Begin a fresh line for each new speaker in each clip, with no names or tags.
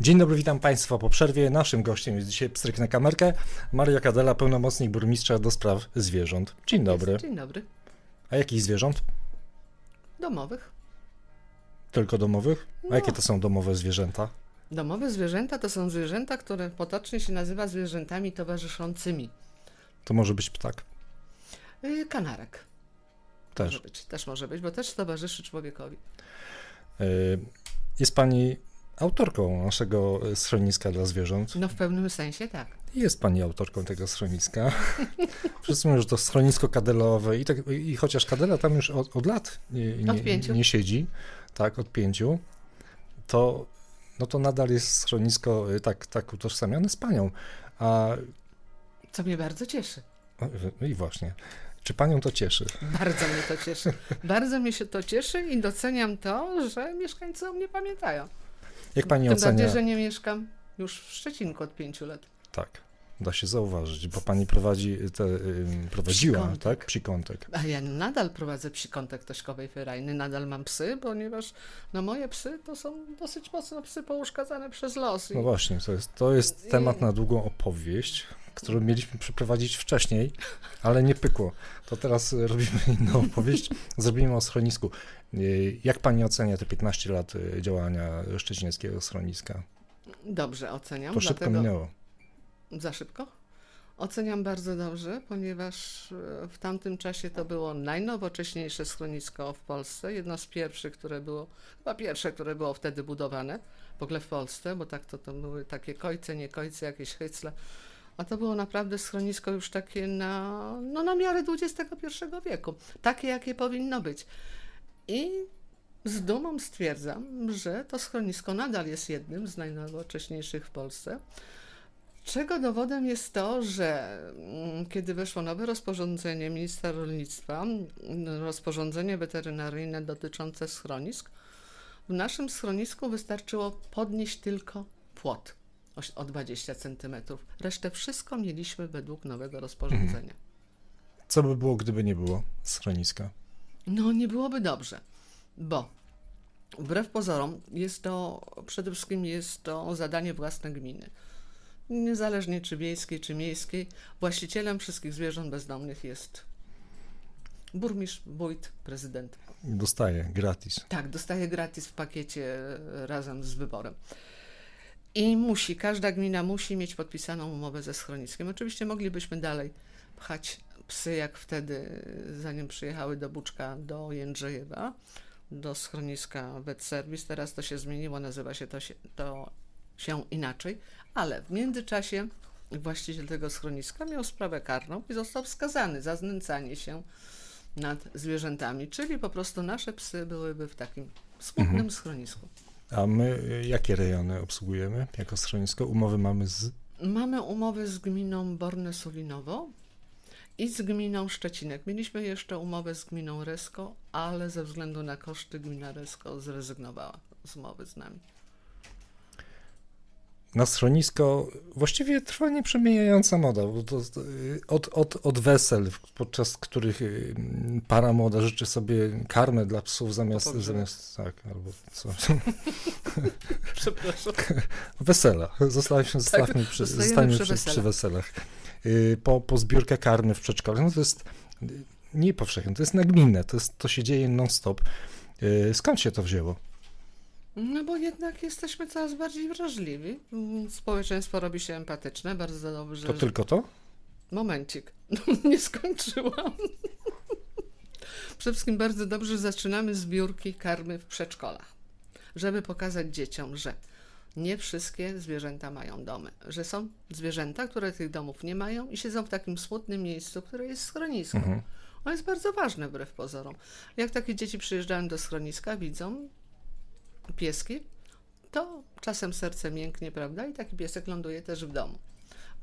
Dzień dobry, witam Państwa po przerwie. Naszym gościem jest dzisiaj Pstryk na kamerkę, Maria Kadela, pełnomocnik burmistrza do spraw zwierząt. Dzień dobry.
Dzień dobry.
A jakich zwierząt?
Domowych.
Tylko domowych? A
No.
jakie to są domowe zwierzęta?
Domowe zwierzęta to są zwierzęta, które potocznie się nazywa zwierzętami towarzyszącymi.
To może być ptak
Yy, Kanarek
też.
może być, też może być, bo też towarzyszy człowiekowi.
Y, Jest Pani autorką naszego y, schroniska dla zwierząt.
No w pewnym sensie tak.
Jest Pani autorką tego schroniska. Wszyscy mówią, że to schronisko kadelowe i, tak, i chociaż kadela tam już od, od lat nie, nie,
Od pięciu.
nie siedzi, tak, od pięciu, to, no to nadal jest schronisko y, tak, tak utożsamiane z Panią. A
Co mnie bardzo cieszy.
no i właśnie, czy Panią to cieszy?
Bardzo mnie to cieszy. Bardzo mnie się to cieszy i doceniam to, że mieszkańcy o mnie pamiętają.
Jak Pani
Tym
ocenia?
bardziej, że nie mieszkam już w Szczecinku od pięciu lat.
Tak, da się zauważyć, bo Pani prowadzi te, prowadziła,
Psikątek.
tak, psikątek.
A ja nadal prowadzę psikątek Tośkowej Ferajny, nadal mam psy, ponieważ no moje psy to są dosyć mocno psy pouszkadzane przez los. I
No właśnie, to jest, to jest
I-
temat na długą opowieść, którą mieliśmy przeprowadzić wcześniej, ale nie pykło. To teraz robimy inną opowieść, zrobimy o schronisku. Y, Jak pani ocenia te 15 lat y, działania szczecińskiego schroniska?
Dobrze oceniam,
To szybko minęło.
za szybko. Oceniam bardzo dobrze, ponieważ e, w tamtym czasie to było najnowocześniejsze schronisko w Polsce, jedno z pierwszych, które było, chyba pierwsze, które było wtedy budowane, w ogóle w Polsce, bo tak to, to były takie kojce, nie kojce, jakieś hycle, a to było naprawdę schronisko już takie na, no, na miarę XXI wieku, takie jakie powinno być. I z dumą stwierdzam, że to schronisko nadal jest jednym z najnowocześniejszych w Polsce. Czego dowodem jest to, że mm, kiedy weszło nowe rozporządzenie ministra rolnictwa, mm, rozporządzenie weterynaryjne dotyczące schronisk, w naszym schronisku wystarczyło podnieść tylko płot o 20 cm. Resztę wszystko mieliśmy według nowego rozporządzenia.
Co by było, gdyby nie było schroniska?
No, nie byłoby dobrze, bo wbrew pozorom jest to przede wszystkim jest to zadanie własne gminy. Niezależnie czy wiejskiej, czy miejskiej, właścicielem wszystkich zwierząt bezdomnych jest burmistrz, wójt, prezydent.
Dostaję gratis.
Tak, dostaje gratis w pakiecie e, razem z wyborem. I musi, każda gmina musi mieć podpisaną umowę ze schroniskiem. Oczywiście moglibyśmy dalej pchać psy, jak wtedy, zanim przyjechały do Buczka, do Jędrzejewa, do schroniska Vet Service. Teraz to się zmieniło, nazywa się to, się to się inaczej, ale w międzyczasie właściciel tego schroniska miał sprawę karną i został skazany za znęcanie się nad zwierzętami, czyli po prostu nasze psy byłyby w takim smutnym schronisku.
A my jakie rejony obsługujemy jako schronisko? Umowy mamy z...
Mamy umowy z gminą Borne-Sulinowo i z gminą Szczecinek. Mieliśmy jeszcze umowę z gminą Resko, ale ze względu na koszty gmina Resko zrezygnowała z umowy z nami.
Na schronisko właściwie trwa nieprzemijająca moda, to od, od, od wesel, podczas których y, para młoda życzy sobie karmę dla psów zamiast, zamiast tak, albo co.
Przepraszam.
Wesela. Zostaliśmy, zostawmy przy,
zostajemy
zostańmy
przy
przy,
weselach.
przy weselach. Y, Po, po zbiórkę karmy w przedszkolu, no to jest nie powszechne, to jest nagminne, to, jest, to się dzieje non-stop. Y, Skąd się to wzięło?
No bo jednak jesteśmy coraz bardziej wrażliwi. Społeczeństwo robi się empatyczne, bardzo dobrze.
To
że-
tylko to?
Momencik, nie skończyłam. Przede wszystkim bardzo dobrze zaczynamy zbiórki karmy w przedszkolach, żeby pokazać dzieciom, że nie wszystkie zwierzęta mają domy, że są zwierzęta, które tych domów nie mają i siedzą w takim smutnym miejscu, które jest schronisko.
Mhm.
On jest bardzo ważne wbrew pozorom. Jak takie dzieci przyjeżdżają do schroniska, widzą pieski, to czasem serce mięknie, prawda? I taki piesek ląduje też w domu.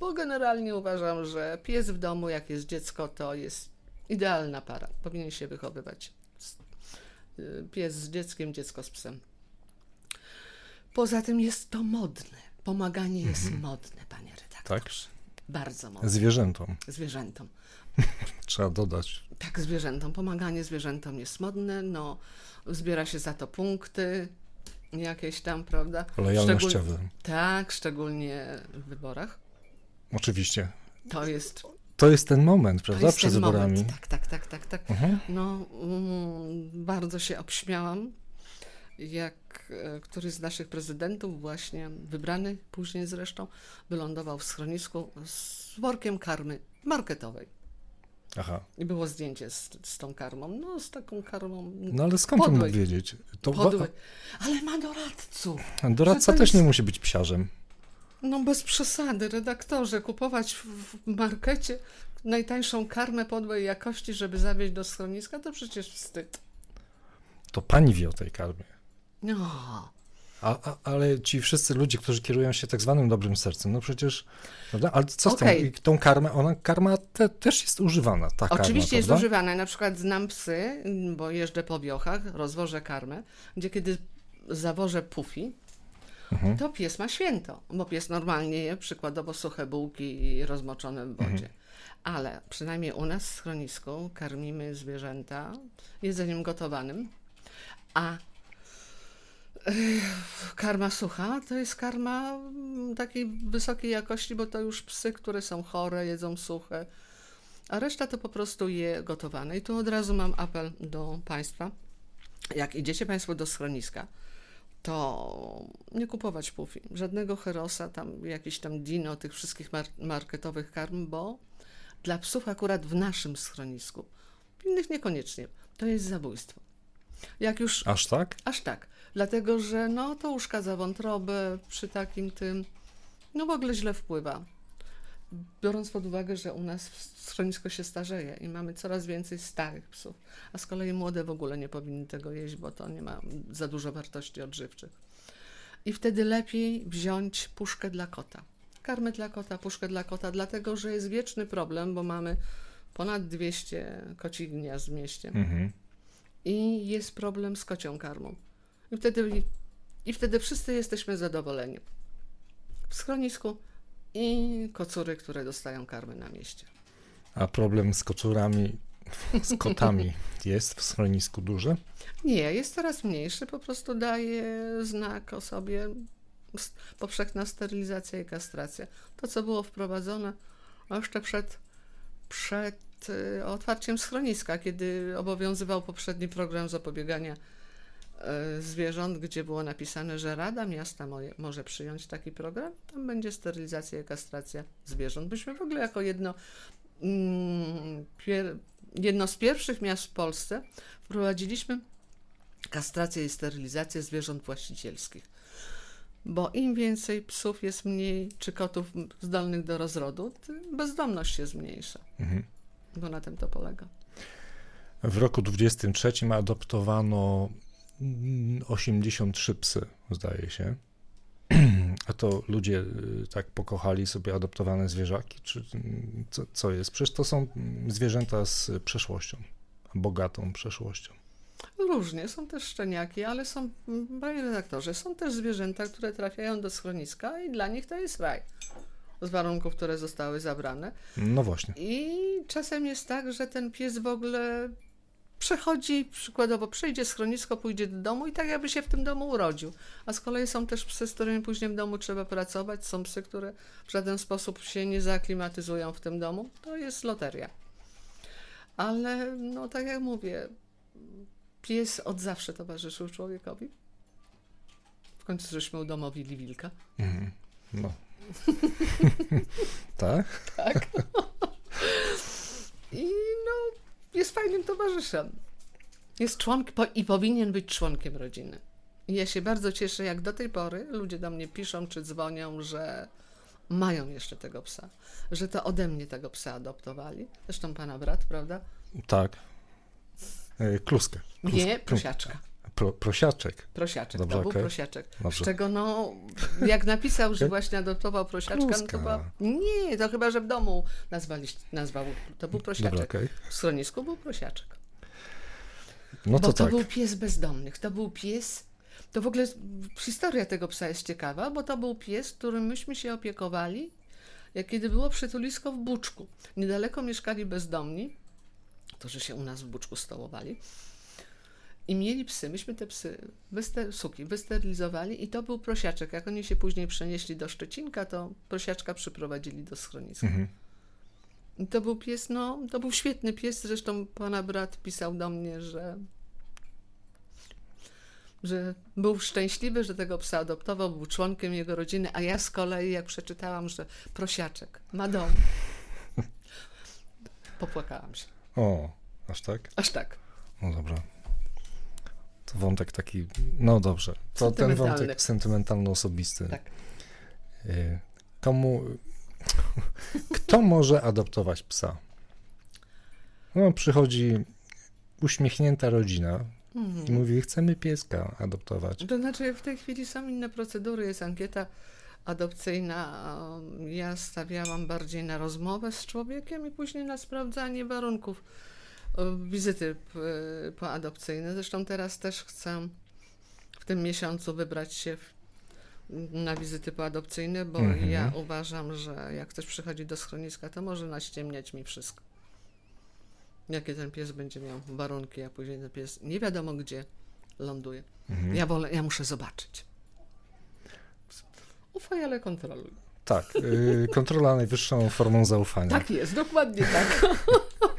Bo generalnie uważam, że pies w domu, jak jest dziecko, to jest idealna para. Powinien się wychowywać. Y, Pies z dzieckiem, dziecko z psem. Poza tym jest to modne. Pomaganie jest modne, panie redaktorze.
Tak?
Bardzo modne.
Zwierzętom.
Zwierzętom.
Trzeba dodać.
Tak, zwierzętom. Pomaganie zwierzętom jest modne, no, zbiera się za to punkty. Jakieś tam, prawda?
Lojalnościowy.
Tak, szczególnie w wyborach.
Oczywiście.
To jest,
To jest ten moment, prawda? Przed wyborami.
moment. Tak, tak, tak, tak, tak.
Mhm.
No, mm, bardzo się obśmiałam, jak e, któryś z naszych prezydentów, właśnie wybrany później zresztą, wylądował w schronisku z workiem karmy marketowej.
Aha.
I było zdjęcie z, z tą karmą. No, z taką karmą.
No ale skąd on mógł
Podłej.
wiedzieć? To
Podły. Ale ma doradców.
doradca
to
też
jest-
nie musi być psiarzem.
No bez przesady, redaktorze, kupować w, w markecie najtańszą karmę podłej jakości, żeby zawieźć do schroniska, to przecież wstyd.
To pani wie o tej karmie.
No,
A, a, ale ci wszyscy ludzie, którzy kierują się tak zwanym dobrym sercem, no przecież, prawda? Ale co z
Okej.
tą, tą karmę? Ona, karma te, też jest używana, ta
Oczywiście
karma,
jest używane. Na przykład znam psy, bo jeżdżę po wiochach, rozwożę karmę, gdzie kiedy zawożę pufi,
Mhm.
to pies ma święto, bo pies normalnie je przykładowo suche bułki rozmoczone w wodzie.
Mhm.
Ale przynajmniej u nas w schronisku karmimy zwierzęta jedzeniem gotowanym, a karma sucha to jest karma mm, takiej wysokiej jakości, bo to już psy, które są chore, jedzą suche, a reszta to po prostu je gotowane. I tu od razu mam apel do Państwa. Jak idziecie Państwo do schroniska, to nie kupować pufi. Żadnego herosa, tam jakiś tam dino, tych wszystkich mar- marketowych karm, bo dla psów akurat w naszym schronisku, innych niekoniecznie, to jest zabójstwo. Jak już
Aż tak?
Aż tak. Dlatego, że no, to uszkadza wątrobę przy takim tym, no w ogóle źle wpływa. Biorąc pod uwagę, że u nas schronisko się starzeje i mamy coraz więcej starych psów, a z kolei młode w ogóle nie powinny tego jeść, bo to nie ma za dużo wartości odżywczych. I wtedy lepiej wziąć puszkę dla kota. Karmę dla kota, puszkę dla kota, dlatego, że jest wieczny problem, bo mamy ponad 200 kocich gniazd w mieście
Mhm.
i jest problem z kocią karmą. I wtedy, I wtedy wszyscy jesteśmy zadowoleni. W schronisku i kocury, które dostają karmę na mieście.
A problem z koczurami, z kotami jest w schronisku duży?
Nie, jest coraz mniejszy, po prostu daje znak o sobie powszechna sterylizacja i kastracja. To, co było wprowadzone jeszcze przed, przed y, otwarciem schroniska, kiedy obowiązywał poprzedni program zapobiegania zwierząt, gdzie było napisane, że Rada Miasta może przyjąć taki program, tam będzie sterylizacja i kastracja zwierząt. Byśmy w ogóle jako jedno, mm, jedno z pierwszych miast w Polsce wprowadziliśmy kastrację i sterylizację zwierząt właścicielskich. Bo im więcej psów jest mniej, czy kotów zdolnych do rozrodu, tym bezdomność się zmniejsza.
Mhm.
Bo na tym to polega.
W roku 23 adoptowano 83 psy, zdaje się. A to ludzie y, tak pokochali sobie adoptowane zwierzaki, czy mm, co, co jest? Przecież to są zwierzęta z przeszłością, bogatą przeszłością.
Różnie, są też szczeniaki, ale są, mm, panie redaktorze, są też zwierzęta, które trafiają do schroniska i dla nich to jest raj. Z warunków, które zostały zabrane.
No właśnie.
I czasem jest tak, że ten pies w ogóle przechodzi, przykładowo przejdzie schronisko, pójdzie do domu i tak jakby się w tym domu urodził. A z kolei są też psy, z którymi później w domu trzeba pracować. Są psy, które w żaden sposób się nie zaaklimatyzują w tym domu. To jest loteria. Ale no tak jak mówię, pies od zawsze towarzyszył człowiekowi. W końcu żeśmy udomowili wilka.
Mhm. No. tak?
Tak. I jest fajnym towarzyszem. Jest członkiem po, i powinien być członkiem rodziny. I ja się bardzo cieszę, jak do tej pory ludzie do mnie piszą czy dzwonią, że mają jeszcze tego psa. Że to ode mnie tego psa adoptowali. Zresztą pana brat, prawda?
Tak. Kluskę. Klus-
Nie, prosiaczka.
Pro, prosiaczek.
Prosiaczek,
Dobrze,
to był prosiaczek.
Dobrze.
Z czego no, jak napisał, że właśnie adoptował prosiaczka, no to była... Nie, to chyba, że w domu nazwali, nazwał, to był prosiaczek.
Dobra, okej.
W schronisku był prosiaczek.
No
Bo
to
to
tak.
był pies bezdomnych. To był pies. To w ogóle historia tego psa jest ciekawa, bo to był pies, którym myśmy się opiekowali, jak kiedy było przytulisko w Buczku. Niedaleko mieszkali bezdomni, którzy się u nas w Buczku stołowali. I mieli psy. Myśmy te psy, wyster, suki, wysterylizowali i to był prosiaczek. Jak oni się później przenieśli do Szczecinka, to prosiaczka przyprowadzili do schroniska.
Mhm.
I to był pies, no, to był świetny pies. Zresztą pana brat pisał do mnie, że, że był szczęśliwy, że tego psa adoptował, był członkiem jego rodziny, a ja z kolei, jak przeczytałam, że prosiaczek ma dom, popłakałam się.
O, aż tak?
Aż tak.
No dobra. Wątek taki, no dobrze. To ten wątek sentymentalno-osobisty.
Tak.
Y, Komu, kto może adoptować psa? No, przychodzi uśmiechnięta rodzina i
Mhm.
mówi, chcemy pieska adoptować.
To znaczy, w tej chwili są inne procedury, jest ankieta adopcyjna. Ja stawiałam bardziej na rozmowę z człowiekiem i później na sprawdzanie warunków wizyty p- poadopcyjne. Zresztą teraz też chcę w tym miesiącu wybrać się na wizyty poadopcyjne, bo
Mhm.
ja uważam, że jak ktoś przychodzi do schroniska, to może naściemniać mi wszystko. Jakie ten pies będzie miał warunki, a później ten pies nie wiadomo gdzie ląduje.
Mhm.
Ja, wolę, ja muszę zobaczyć. Ufaj, ale kontroluj.
Tak, y, kontrola najwyższą formą zaufania.
Tak jest, dokładnie tak.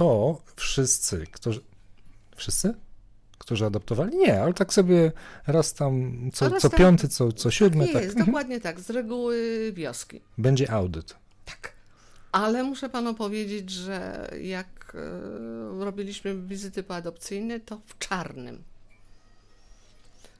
To wszyscy, którzy... Wszyscy? Którzy adoptowali? Nie, ale tak sobie raz tam, co,
Raz
co
tam-
piąty, co, co siódmy,
tak
tak.
jest,
mhm.
dokładnie tak, z reguły wioski.
Będzie audyt.
Tak. Ale muszę panu powiedzieć, że jak e, robiliśmy wizyty poadopcyjne, to w czarnym.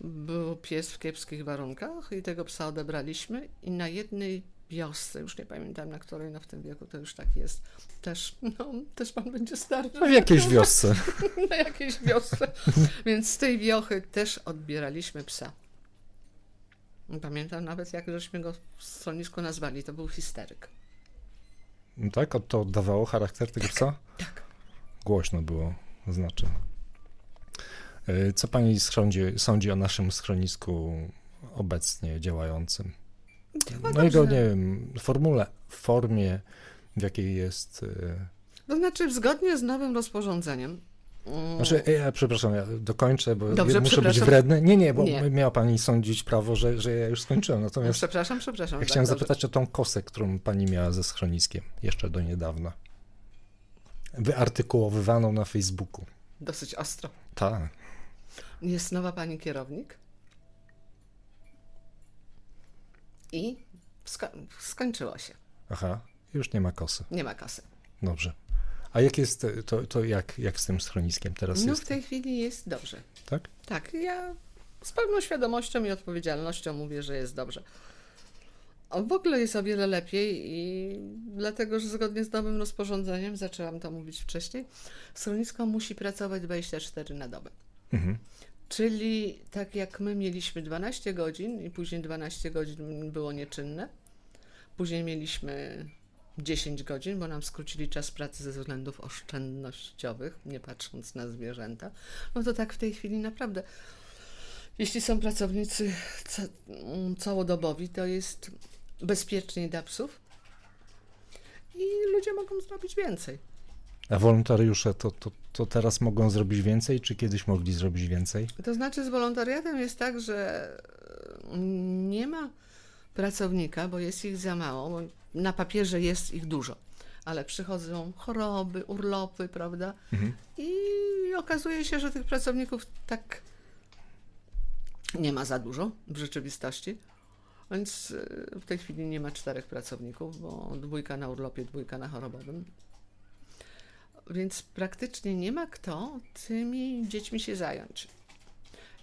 Był pies w kiepskich warunkach i tego psa odebraliśmy i na jednej wiosce, już nie pamiętam na której, no w tym wieku to już tak jest, też, no, też pan będzie starszy.
No w jakiejś wiosce.
na jakiejś wiosce. Więc z tej wiochy też odbieraliśmy psa. Pamiętam nawet, jak żeśmy go w schronisku nazwali. To był histeryk.
No Tak? To oddawało charakter tego psa?
Tak.
Głośno było, znaczy. Y, Co pani sądzi, sądzi o naszym schronisku obecnie działającym?
Chyba
No jego,
dobrze.
nie wiem, formule, formie, w jakiej jest... y,
To znaczy, zgodnie z nowym rozporządzeniem. mm,
Znaczy, e, ja, przepraszam, ja dokończę, bo
Dobrze,
muszę być wredny. Nie, nie, bo
Nie.
miała pani sądzić prawo, że, że ja już skończyłem. Natomiast
Przepraszam, przepraszam.
ja
tak,
chciałem
dobrze.
zapytać o tą kosę, którą pani miała ze schroniskiem jeszcze do niedawna. Wyartykułowywaną na Facebooku.
Dosyć ostro.
Tak.
Jest nowa pani kierownik. I sko- skończyło się.
Aha, już nie ma kosy.
Nie ma kasy.
Dobrze. A jak jest, to, to jak, jak z tym schroniskiem teraz
No
jest?
w tej chwili jest dobrze.
Tak?
Tak, ja z pełną świadomością i odpowiedzialnością mówię, że jest dobrze. W ogóle jest o wiele lepiej i dlatego, że zgodnie z nowym rozporządzeniem, zaczęłam to mówić wcześniej, schronisko musi pracować 24 na dobę.
Mhm.
Czyli tak jak my mieliśmy 12 godzin i później 12 godzin było nieczynne, później mieliśmy 10 godzin, bo nam skrócili czas pracy ze względów oszczędnościowych, nie patrząc na zwierzęta, no to tak w tej chwili naprawdę, jeśli są pracownicy mm, całodobowi, to jest bezpieczniej dla psów i ludzie mogą zrobić więcej.
A wolontariusze to, to, to teraz mogą zrobić więcej, czy kiedyś mogli zrobić więcej?
To znaczy z wolontariatem jest tak, że e, nie ma pracownika, bo jest ich za mało. Bo na papierze jest ich dużo, ale przychodzą choroby, urlopy, prawda?
Mhm.
I okazuje się, że tych pracowników tak nie ma za dużo w rzeczywistości. Więc e, w tej chwili nie ma czterech pracowników, bo dwójka na urlopie, dwójka na chorobowym. Więc praktycznie nie ma kto tymi dziećmi się zająć.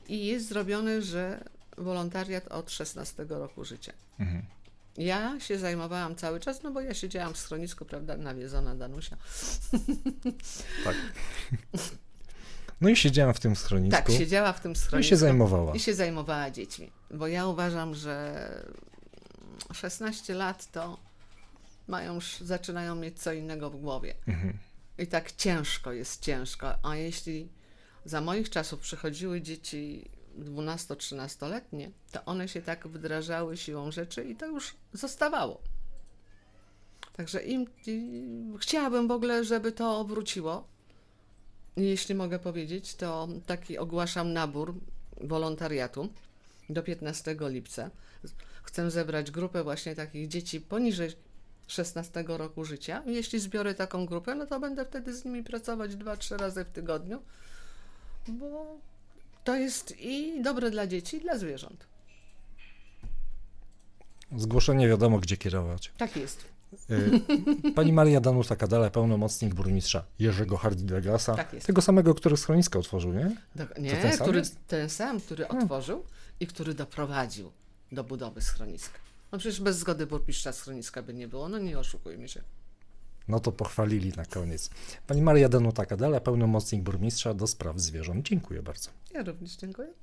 I jest zrobione, że wolontariat od 16 roku życia.
Mhm.
Ja się zajmowałam cały czas, no bo ja siedziałam w schronisku, prawda, nawiedzona Danusia.
Tak. No i siedziałam w tym schronisku.
Tak, siedziała w tym
no i
schronisku.
się zajmowała.
I się zajmowała dziećmi. Bo ja uważam, że 16 lat to mają już, zaczynają mieć co innego w głowie.
Mhm.
I tak ciężko jest ciężko. A jeśli za moich czasów przychodziły dzieci 12-13-letnie, to one się tak wdrażały siłą rzeczy i to już zostawało. Także im i chciałabym w ogóle, żeby to wróciło. jeśli mogę powiedzieć, to taki ogłaszam nabór wolontariatu do 15 lipca. Chcę zebrać grupę właśnie takich dzieci poniżej 16 roku życia. Jeśli zbiorę taką grupę, no to będę wtedy z nimi pracować 2-3 razy w tygodniu, bo to jest i dobre dla dzieci, i dla zwierząt.
Zgłoszenie wiadomo, gdzie kierować.
Tak jest.
Y, Pani Maria Danuta Kadala, pełnomocnik burmistrza Jerzego Hardwigasa,
Tak jest.
tego samego, który schronisko otworzył, nie?
Dok- Nie,
ten
który, ten sam, który otworzył i który doprowadził do budowy schroniska. No przecież bez zgody burmistrza schroniska by nie było, no nie oszukujmy się.
No to pochwalili na koniec. Pani Maria Danuta Kadala, pełnomocnik burmistrza do spraw zwierząt. Dziękuję bardzo.
Ja również dziękuję.